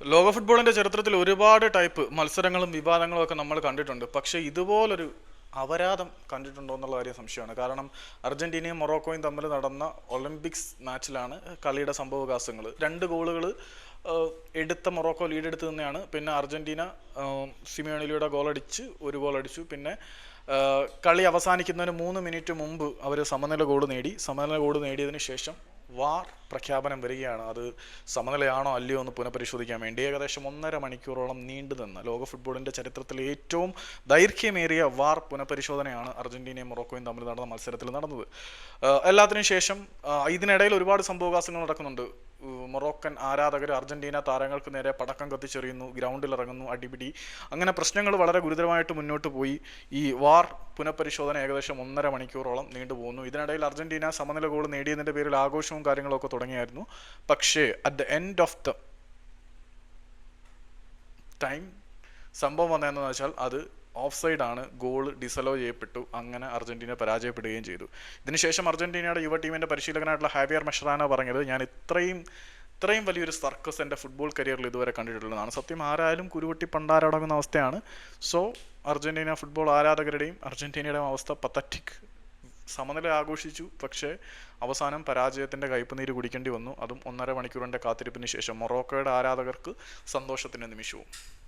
ലോക ഫുട്ബോളിന്റെ ചരിത്രത്തിൽ ഒരുപാട് ടൈപ്പ് മത്സരങ്ങളും വിവാദങ്ങളും ഒക്കെ നമ്മൾ കണ്ടിട്ടുണ്ട്. പക്ഷേ ഇതുപോലൊരു അപരാധം കണ്ടിട്ടുണ്ടോ എന്നുള്ള കാര്യം സംശയമാണ്. കാരണം അർജന്റീനയും മൊറോക്കോയും തമ്മിൽ നടന്ന ഒളിമ്പിക്സ് മാച്ചിലാണ് കളിയുടെ സംഭവവികാസങ്ങൾ. രണ്ട് ഗോളുകൾ എടുത്ത മൊറോക്കോ ലീഡ് എടുത്ത് തന്നെയാണ് പിന്നെ അർജന്റീന സിമിയോണിലിയുടെ ഗോളടിച്ച് ഒരു ഗോൾ അടിച്ചു പിന്നെ കളി അവസാനിക്കുന്നതിന് മൂന്ന് മിനിറ്റ് മുമ്പ് അവർ സമനില ഗോൾ നേടി. സമനില ഗോൾ നേടിയതിന് ശേഷം വാർ പ്രഖ്യാപനം വരികയാണ്. അത് സമനിലയാണോ അല്ലയോ എന്ന് പുനഃപരിശോധിക്കാൻ വേണ്ടി ഏകദേശം ഒന്നര മണിക്കൂറോളം നീണ്ടു നിന്ന് ലോക ഫുട്ബോളിന്റെ ചരിത്രത്തിലെ ഏറ്റവും ദൈർഘ്യമേറിയ വാർ പുനഃപരിശോധനയാണ് അർജന്റീനയും മൊറോക്കോയും തമ്മിൽ നടന്ന മത്സരത്തിൽ നടന്നത്. എല്ലാത്തിനും ശേഷം ഇതിനിടയിൽ ഒരുപാട് സംഭവകാസങ്ങൾ നടക്കുന്നുണ്ട്. മൊറോക്കൻ ആരാധകർ അർജന്റീന താരങ്ങൾക്ക് നേരെ പടക്കം കത്തിച്ചെറിയുന്നു ഗ്രൗണ്ടിൽ ഇറങ്ങുന്നു അടിപിടി. അങ്ങനെ പ്രശ്നങ്ങൾ വളരെ ഗുരുതരമായിട്ട് മുന്നോട്ട് പോയി. ഈ വാർ പുനഃപരിശോധന ഏകദേശം ഒന്നര മണിക്കൂറോളം നീണ്ടുപോകുന്നു ഇതിനിടയിൽ അർജന്റീന സമനില ഗോൾ നേടിയതിന്റെ പേരിൽ ആഘോഷവും കാര്യങ്ങളൊക്കെ തുടങ്ങിയായിരുന്നു. പക്ഷേ at the end of the time സംഭവം വന്നതെന്ന് വെച്ചാൽ അത് ഓഫ് സൈഡാണ് ഗോൾ ഡിസലോ ചെയ്യപ്പെട്ടു. അങ്ങനെ അർജന്റീന പരാജയപ്പെടുകയും ചെയ്തു. ഇതിനുശേഷം അർജന്റീനയുടെ യുവ ടീമിന്റെ പരിശീലകനായിട്ടുള്ള ഹാവിയർ മെഷറാനോ പറഞ്ഞത് ഞാൻ ഇത്രയും ഇത്രയും വലിയൊരു സർക്കസ് എന്റെ ഫുട്ബോൾ കരിയറിൽ ഇതുവരെ കണ്ടിട്ടുള്ളതാണ്. സത്യം ആരായാലും കുരുവട്ടി പണ്ടാരടങ്ങുന്ന അവസ്ഥയാണ്. സോ അർജന്റീന ഫുട്ബോൾ ആരാധകരുടെയും അർജന്റീനയുടെയും അവസ്ഥ പത്തറ്റിക് സമനില ആഘോഷിച്ചു. പക്ഷേ അവസാനം പരാജയത്തിന്റെ കയ്പുനീര് കുടിക്കേണ്ടി വന്നു. അതും ഒന്നര മണിക്കൂറിന്റെ കാത്തിരിപ്പിന് ശേഷം മൊറോക്കോയുടെ ആരാധകർക്ക് സന്തോഷത്തിന്റെ നിമിഷവും.